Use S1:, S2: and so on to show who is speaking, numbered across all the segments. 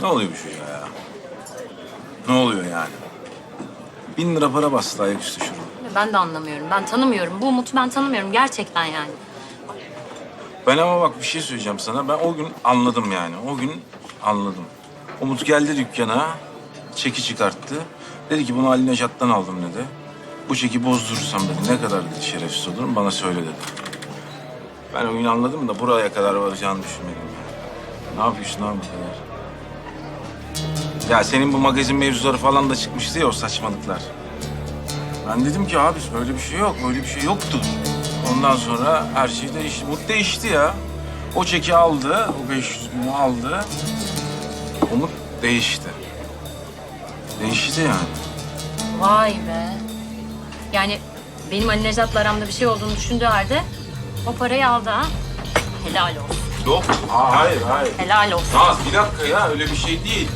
S1: Ne oluyor bu çocuğa ya? Ne oluyor yani? Bin lira para bastı ayaküstü şurada.
S2: Ben de anlamıyorum. Ben tanımıyorum. Bu Umut'u ben tanımıyorum gerçekten yani.
S1: Ben ama bak bir şey söyleyeceğim sana. Ben o gün anladım yani. O gün anladım. Umut geldi dükkana, çeki çıkarttı. Dedi ki bunu Ali Necat'tan aldım dedi. Bu çeki bozdurursam dedi ne kadar dedi şerefsiz olurum bana söyle dedi. Ben o gün anladım da buraya kadar varacağını düşünmedim. Yani. Ne yapıyorsun abi bu kadar? Ya senin bu magazin mevzuları falan da çıkmıştı ya o saçmalıklar. Ben dedim ki abi böyle bir şey yok, böyle bir şey yoktu. Ondan sonra her şey değişti. Umut değişti ya. O çeki aldı, o 500 bini aldı. Umut değişti. Değişti yani.
S2: Vay be. Yani benim Ali Necat'la aramda bir şey olduğunu düşündüğü halde o parayı aldı ha. Helal olsun.
S1: Yok, hayır, hayır.
S2: Helal olsun.
S1: Naz bir dakika ya, öyle bir şey değil.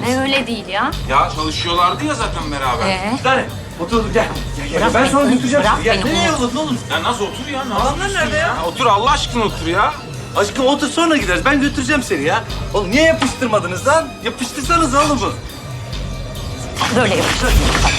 S2: Ne öyle değil ya.
S1: Ya çalışıyorlardı ya zaten beraber.
S2: Ee?
S3: Tane oturalım gel. Gel, gel.
S2: Bırak
S3: ben
S2: beni,
S3: sonra götüreceğim. Gel.
S2: beni,
S3: Nereye
S2: yolladın
S3: oğlum?
S1: Ya nasıl otur ya? Ne
S3: Adamlar nerede ya?
S1: Otur Allah aşkına otur ya.
S3: Aşkım otur sonra gideriz. Ben götüreceğim seni ya. Oğlum niye yapıştırmadınız lan? Yapıştırsanız oğlum bu.
S2: Böyle yapıştır. Bak.